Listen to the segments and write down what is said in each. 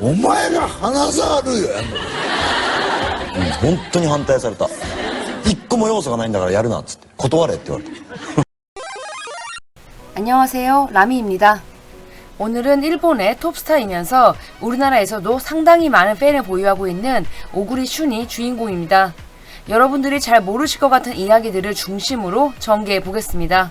お前が花触るよ。本当に反対された一個も要素がないんだからやるなっつって断れって言われた 안녕하세요. 라미입니다. 오늘은 일본의 톱스타이면서 우리나라에서도 상당히 많은 팬을 보유하고 있는 오구리 슌이 주인공입니다. 여러분들이 잘 모르실 것 같은 이야기들을 중심으로 전개해 보겠습니다.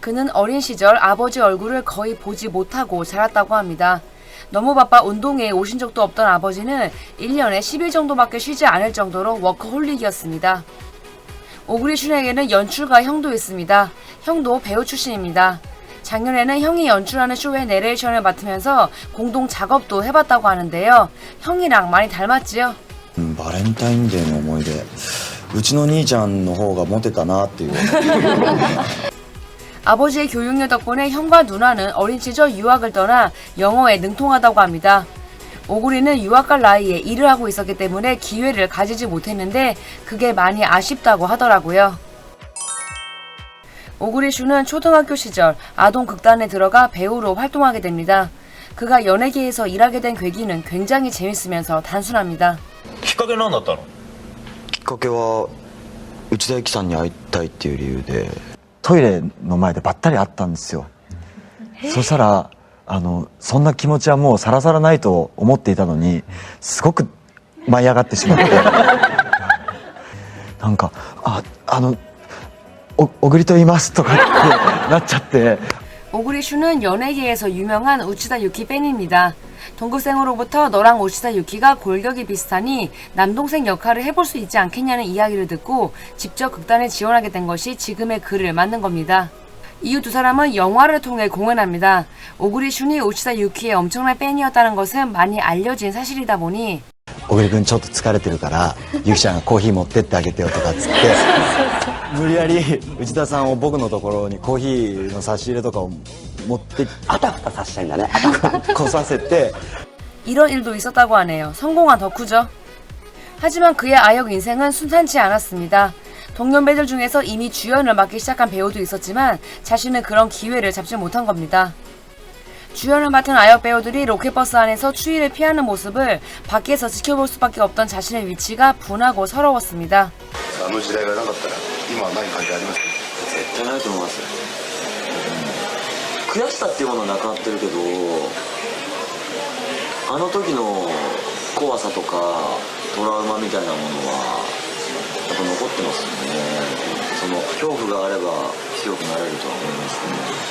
그는 어린 시절 아버지 얼굴을 거의 보지 못하고 자랐다고 합니다. 너무 바빠 운동회에 오신 적도 없던 아버지는 1년에 10일 정도밖에 쉬지 않을 정도로 워커홀릭이었습니다. 오구리 슌에게는 연출가 형도 있습니다. 형도 배우 출신입니다. 작년에는 형이 연출하는 쇼의 내레이션을 맡으면서 공동 작업도 해봤다고 하는데요. 형이랑 많이 닮았지요? うんバレンタインデーの思い出うちの兄ちゃんの方がモテたなっていう 아버지의 교육료 덕분에 형과 누나는 어린 시절 유학을 떠나 영어에 능통하다고 합니다. 오구리는 유학 갈 나이에 일을 하고 있었기 때문에 기회를 가지지 못했는데 그게 많이 아쉽다고 하더라고요. 오구리 슈는 초등학교 시절 아동 극단에 들어가 배우로 활동하게 됩니다. 그가 연예계에서 일하게 된 계기는 굉장히 재밌으면서 단순합니다. きっかけ何だったのきっかけは内田有紀さんに会いたいっていう理由で トイレの前でばったり会ったんですよそしたらあのそんな気持ちはもうさらさらないと思っていたのにすごく舞い上がってしまってなんか「ああのお小栗と言います」とかってなっちゃって 오구리 슈는 연예계에서 유명한 우치다 유키 팬입니다. 동급생으로부터 너랑 우치다 유키가 골격이 비슷하니 남동생 역할을 해볼 수 있지 않겠냐는 이야기를 듣고 직접 극단에 지원하게 된 것이 지금의 그를 만든 겁니다. 이후 두 사람은 영화를 통해 공연합니다. 오구리 슌이 우치다 유키의 엄청난 팬이었다는 것은 많이 알려진 사실이다 보니 小栗君ちょっと疲れてるからゆきちゃんがコーヒー持ってってあげてよとかっつって無理やり内田さんを僕のところにコーヒーの差し入れとかを 持ってあたふたさせたいんだね来させて 이런 일도 있었다고 하네요. 성공한 덕후죠. 하지만 그의 아역 인생은 순탄치 않았습니다. 동년배들 중에서 이미 주연을 맡기 시작한 배우도 있었지만 자신은 그런 기회를 잡지 못한 겁니다. 주연을 맡은 아역 배우들이 로켓버스 안에서 추위를 피하는 모습을 밖에서 지켜볼 수밖에 없던 자신의 위치가 분하고 서러웠습니다. あの時代がなかったら、今は何関係あります絶対ないと思います 悔しさっていうものはなくなってるけどあの時の怖さとかトラウマみたいなものはやっぱ残ってますよねその恐怖があれば強くなれるとは思いますね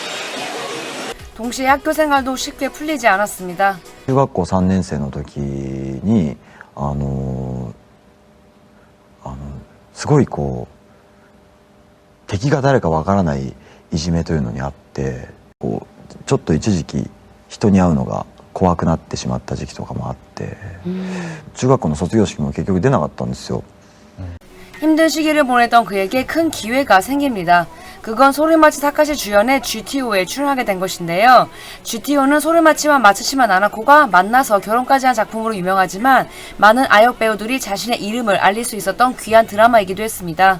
동시에 학교 생활도 쉽게 풀리지 않았습니다. 中学校3年生の時にあのあのすごいこう敵が誰かわからないいじめというのにあって こうちょっと一時期人に会うのが怖くなってしまった時期とかもあって中学校の卒業式も結局出なかったんですよ 힘든 시기를 보내던 그에게 큰 기회가 생깁니다. 그건 소리마치 타카시 주연의 GTO에 출연하게 된 것인데요. GTO는 소리마치와 마츠시마 나나코가 만나서 결혼까지 한 작품으로 유명하지만 많은 아역 배우들이 자신의 이름을 알릴 수 있었던 귀한 드라마이기도 했습니다.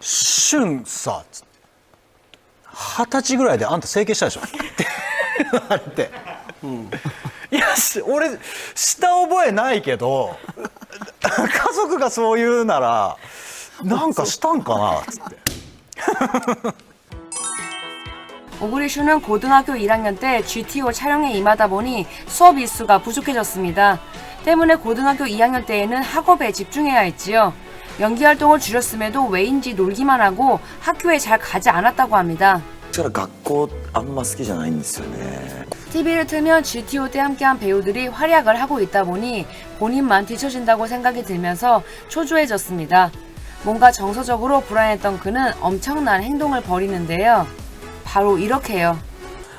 しゅんさ」つって二十歳ぐらいであんた整形したでしょ」って言われて、いやし俺下覚えないけど家族がそう言うならなんかしたんかなっつって。 오구리 슈는 고등학교 1학년 때 GTO 촬영에 임하다 보니 수업 일수가 부족해졌습니다. 때문에 고등학교 2학년 때에는 학업에 집중해야 했지요. 연기 활동을 줄였음에도 왜인지 놀기만 하고 학교에 잘 가지 않았다고 합니다. だから学校あんま好きじゃないんですよね TV를 틀면 GTO 때 함께한 배우들이 활약을 하고 있다 보니 본인만 뒤처진다고 생각이 들면서 초조해졌습니다. 뭔가 정서적으로 불안했던 그는 엄청난 행동을 벌이는데요. 바로 이렇게요.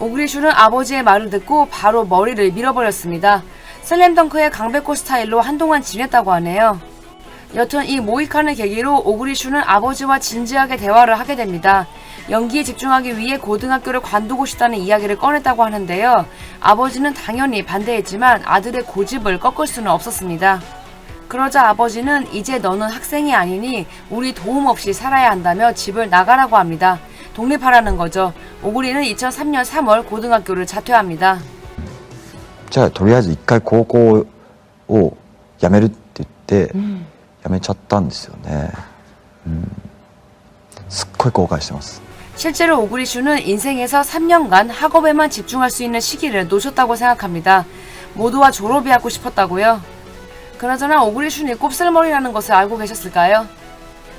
오그리슈는 아버지의 말을 듣고 바로 머리를 밀어버렸습니다. 슬램덩크의 강백호 스타일로 한동안 지냈다고 하네요. 여튼 이 모이칸을 계기로 오그리슈는 아버지와 진지하게 대화를 하게 됩니다. 연기에 집중하기 위해 고등학교를 관두고 싶다는 이야기를 꺼냈다고 하는데요. 아버지는 당연히 반대했지만 아들의 고집을 꺾을 수는 없었습니다. 그러자 아버지는 이제 너는 학생이 아니니 우리 도움 없이 살아야 한다며 집을 나가라고 합니다. 독립하라는 거죠. 오구리는 2003년 3월 고등학교를 자퇴합니다. じゃあとりあえず一回高校を辞めるって言って、辞めちゃったんですよね、うん、すっごい後悔してます 실제로 오그리슈는 인생에서 3년간 학업에만 집중할 수 있는 시기를 놓쳤다고 생각합니다. 모두와 졸업이 하고 싶었다고요. 그나저나 오그리슈는 곱슬머리라는 것을 알고 계셨을까요?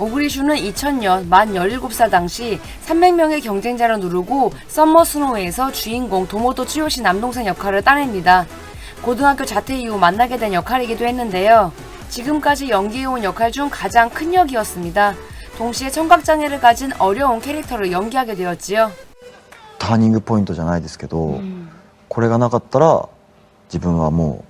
오그리슈는 2000년 만 17살 당시 300명의 경쟁자를 누르고 썸머 스노우에서 주인공 도모토 츠요시 남동생 역할을 따냅니다. 고등학교 자퇴 이후 만나게 된 역할이기도 했는데요. 지금까지 연기해온 역할 중 가장 큰 역이었습니다. 동시에 청각장애를 가진 어려운 캐릭터를 연기하게 되었지요. ターニングポイントじゃないですけど、これがなかったら自分はもう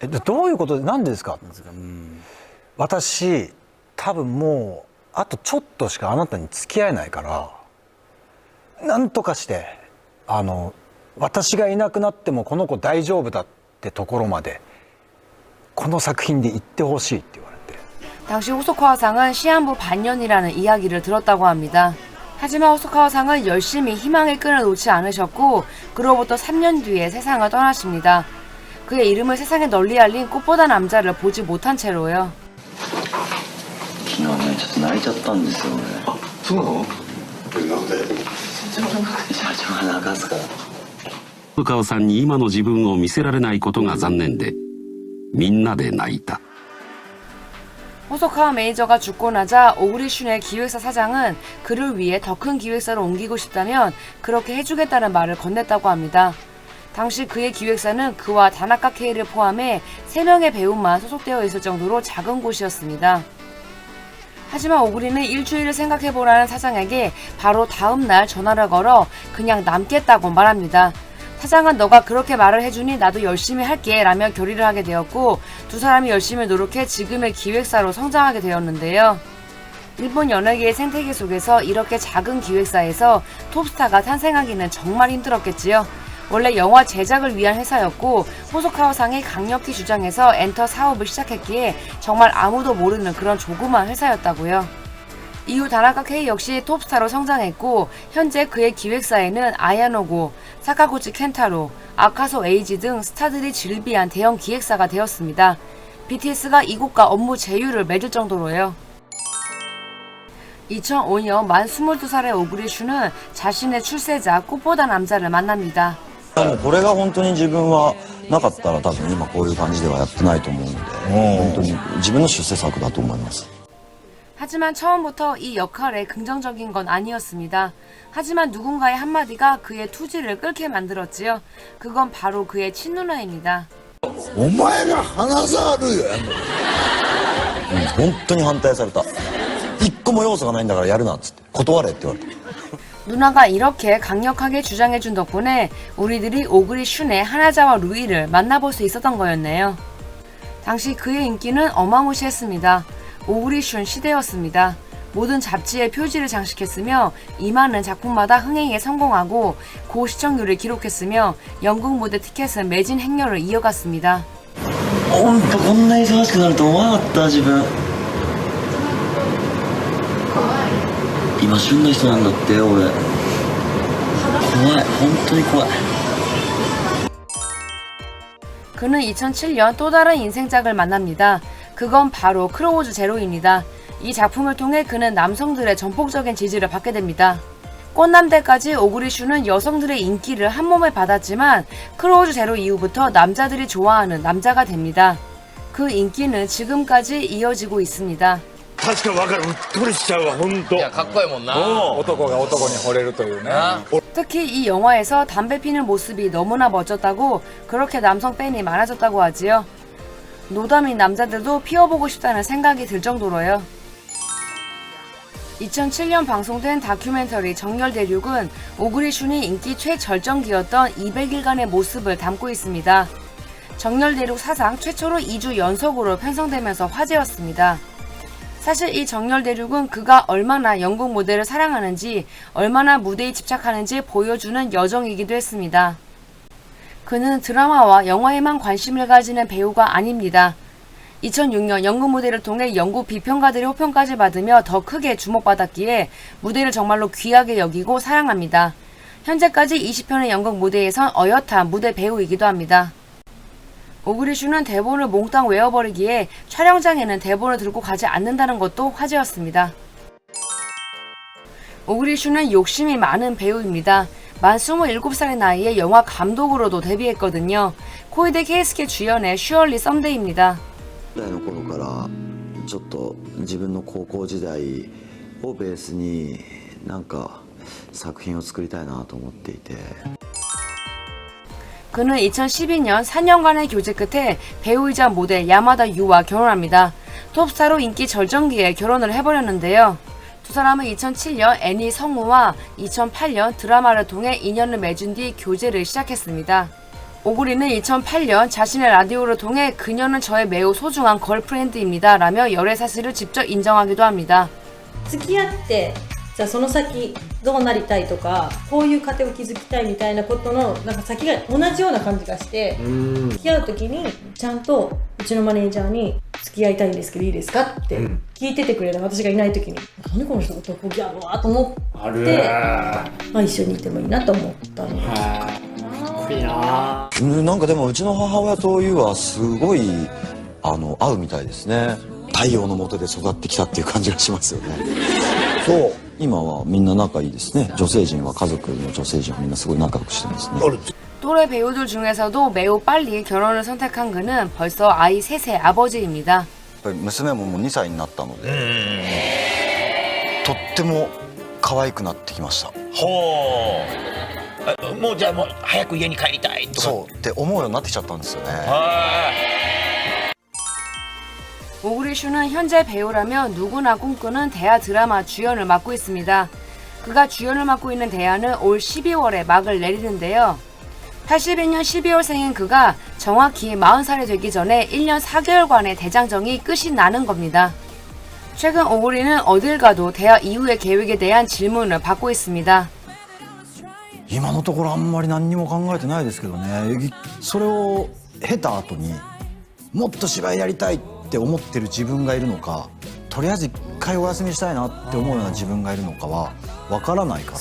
えでどういうことでなんでですか私多分もうあとちょっとしかあなたに付き合えないからなんとかしてあの私がいなくなってもこの子大丈夫だってところまでこの作品で言ってほしいって言われて 당시 호소카와상은 시한부 반년이라는 이야기를 들었다고 합니다. 하지만 호소카와상은 열심히 희망의 끈을 놓지 않으셨고 그로부터 3년 뒤에 세상을 떠나십니다. 그의 이름을 세상에 널리 알린 꽃보다 남자를 보지 못한 채로요. 昨日ねちょっと泣いちゃったんですよねそうなのなんで社長が泣かすから古川さんに今の自分を見せられないことが残念でみんなで泣いた 호소카와 매니저가 죽고 나자 오그리슌의 기획사 사장은 그를 위해 더 큰 기획사로 옮기고 싶다면 그렇게 해주겠다는 말을 건넸다고 합니다. 당시 그의 기획사는 그와 다나카 케이를 포함해 3명의 배우만 소속되어 있을 정도로 작은 곳이었습니다. 하지만 오그리는 일주일을 생각해보라는 사장에게 바로 다음날 전화를 걸어 그냥 남겠다고 말합니다. 사장은 너가 그렇게 말을 해주니 나도 열심히 할게 라며 결의를 하게 되었고 두 사람이 열심히 노력해 지금의 기획사로 성장하게 되었는데요. 일본 연예계의 생태계 속에서 이렇게 작은 기획사에서 톱스타가 탄생하기는 정말 힘들었겠지요. 원래 영화 제작을 위한 회사였고 호소카와상이 강력히 주장해서 엔터 사업을 시작했기에 정말 아무도 모르는 그런 조그만 회사였다고요. 이후 다나카 K 역시 톱스타로 성장했고 현재 그의 기획사에는 아야노고, 사카구치 켄타로, 아카소 에이지 등 스타들이 즐비한 대형 기획사가 되었습니다. BTS가 이곳과 업무 제휴를 맺을 정도로요. 2005년 만 22살의 오그리 슈는 자신의 출세자 꽃보다 남자를 만납니다. でもこれが本当に自分はなかったら多分今こういう感じではやってないと思うので本当に自分の出世作だと思います 하지만 처음부터 이 역할에 긍정적인 건 아니었습니다. 하지만 누군가의 한마디가 그의 투지를 끓게 만들었지요. 그건 바로 그의 친누나입니다. お前が花沢類よやんのうん本当に反対された一個も要素がないんだからやるなっつって断れって言われた 누나가 이렇게 강력하게 주장해준 덕분에 우리들이 오그리 슌의 하나자와 루이를 만나볼 수 있었던 거였네요. 당시 그의 인기는 어마무시했습니다. 오그리 슌 시대였습니다. 모든 잡지에 표지를 장식했으며 이만은 작품마다 흥행에 성공하고 고시청률을 기록했으며 영국 무대 티켓은 매진 행렬을 이어갔습니다. 어, 겁나 이상하게 날 너무 왔다 지금. 今旬の人なんだって俺怖い本当に怖い 그는 2007년 또 다른 인생작을 만납니다. 그건 바로 크로우즈 제로입니다. 이 작품을 통해 그는 남성들의 전폭적인 지지를 받게 됩니다. 꽃남대까지 오그리슈는 여성들의 인기를 한 몸에 받았지만 크로우즈 제로 이후부터 남자들이 좋아하는 남자가 됩니다. 그 인기는 지금까지 이어지고 있습니다. 確かに分かるうっとりしちゃうわ本当いやかっこいいもんな男が男に惚れるというね 특히 이 영화에서 담배 피는 모습이 너무나 멋졌다고 그렇게 남성 팬이 많아졌다고 하지요. 노담인 남자들도 피워보고 싶다는 생각이 들 정도로요. 2007년 방송된 다큐멘터리 정열 대륙은 오그리 슌이 인기 최절정기였던 200일간의 모습을 담고 있습니다. 정열 대륙 사상 최초로 2주 연속으로 편성되면서 화제였습니다. 사실 이 정열 대륙은 그가 얼마나 영국 무대를 사랑하는지, 얼마나 무대에 집착하는지 보여주는 여정이기도 했습니다. 그는 드라마와 영화에만 관심을 가지는 배우가 아닙니다. 2006년 영국 무대를 통해 영국 비평가들의 호평까지 받으며 더 크게 주목받았기에 무대를 정말로 귀하게 여기고 사랑합니다. 현재까지 20편의 영국 무대에선 어엿한 무대 배우이기도 합니다. 오그리슈는 대본을 몽땅 외워버리기에 촬영장에는 대본을 들고 가지 않는다는 것도 화제였습니다. 오그리슈는 욕심이 많은 배우입니다. 만 27살의 나이에 영화 감독으로도 데뷔했거든요. 코이데 케이스케 주연의 슈얼리 썸데이입니다. 代の頃からちょっと自分の高校時代をベースになんか作品を作りたいなと思っていて 그는 2012년 4년간의 교제 끝에 배우이자 모델 야마다 유와 결혼합니다. 톱스타로 인기 절정기에 결혼을 해버렸는데요. 두 사람은 2007년 애니 성우와 2008년 드라마를 통해 인연을 맺은 뒤 교제를 시작했습니다. 오구리는 2008년 자신의 라디오를 통해 그녀는 저의 매우 소중한 걸프렌드입니다. 라며 열애 사실을 직접 인정하기도 합니다. 付き合って じゃあその先どうなりたいとかこういう家庭を築きたいみたいなことのなんか先が同じような感じがして付き合う時にちゃんとうちのマネージャーに「付き合いたいんですけどいいですか?」って聞いててくれた私がいない時に「何この人男気あるわ」と思ってまあ、一緒にいてもいいなと思ったのうんなんかでもうちの母親と優はすごいあの合うみたいですね。太陽の下で育ってきたっていう感じがしますよね。そう今はみんな仲いいですね女性陣は家族の女性陣はみんなすごい仲良くしてますね 또래 배우들 중에서도 매우 빨리 결혼을 선택한 그는 벌써 아이 셋의 아버지입니다. やっぱり娘ももう2歳になったのでとっても可愛くなってきましたほうあもうじゃあもう早く家に帰りたいとかそうって思うようになってきちゃったんですよね 오그리 슈는 현재 배우라면 누구나 꿈꾸는 대하 드라마 주연을 맡고 있습니다. 그가 주연을 맡고 있는 대하는 올 12월에 막을 내리는데요. 81년 12월생인 그가 정확히 40살이 되기 전에 1년 4개월간의 대장정이 끝이 나는 겁니다. 최근 오구리는 어딜 가도 대하 이후의 계획에 대한 질문을 받고 있습니다. 今のところあんまり何にも考えてないですけどねそれを経た後にもっと芝居やりたいっ て思ってる自分がいるのかとりあえず一回お休みしたいなって思うような自分がいるのかはわからないから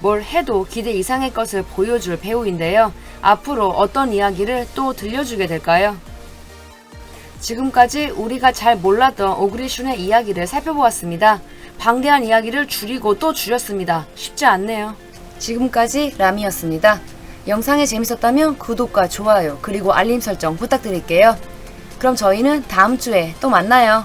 뭘 해도 기대 이상의 것을 보여줄 배우인데요. 앞으로 어떤 이야기를 또 들려주게 될까요? 지금까지 우리가 잘 몰랐던 오그리슌의 이야기를 살펴보았습니다. 방대한 이야기를 줄이고 또 줄였습니다. 쉽지 않네요. 지금까지 라미였습니다. 영상이 재밌었다면 구독과 좋아요 그리고 알림 설정 부탁드릴게요. 그럼 저희는 다음 주에 또 만나요.